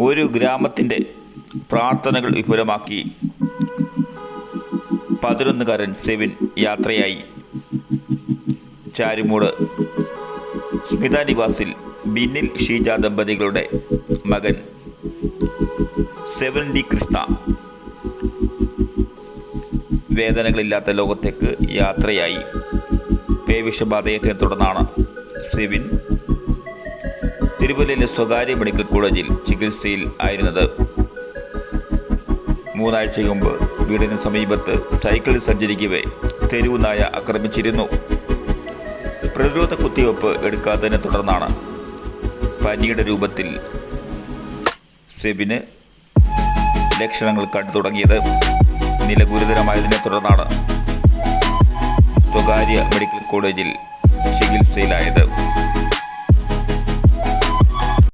ഒരു ഗ്രാമത്തിന്റെ പ്രാർത്ഥനകൾ വിപുലമാക്കി പതിനൊന്നുകാരൻ സെവിൻ യാത്രയായി. ചാരുമൂട് സ്മിത നിവാസിൽ ബിന്നിൽ ഷീജ ദമ്പതികളുടെ മകൻ സെവൻ ഡി കൃഷ്ണ. വേദനകളില്ലാത്ത ലോകത്തേക്ക് യാത്രയായി. പേവിഷബാധയെ തുടർന്നാണ് സെവിൻ തിരുവല്ലയിലെ സ്വകാര്യ മെഡിക്കൽ കോളേജിൽ ചികിത്സയിൽ ആയിരുന്നത്. മൂന്നാഴ്ച മുമ്പ് വീടിന് സമീപത്ത് സൈക്കിളിൽ സഞ്ചരിക്കവേ തെരുവ് നായ ആക്രമിച്ചിരുന്നു. പ്രതിരോധ കുത്തിവയ്പ്പ് എടുക്കാത്തതിനെ തുടർന്നാണ് പനിയുടെ രൂപത്തിൽ സെബിന് ലക്ഷണങ്ങൾ കണ്ടു തുടങ്ങിയത്. നില ഗുരുതരമായതിനെ തുടർന്നാണ് സ്വകാര്യ മെഡിക്കൽ കോളേജിൽ ചികിത്സയിലായത്.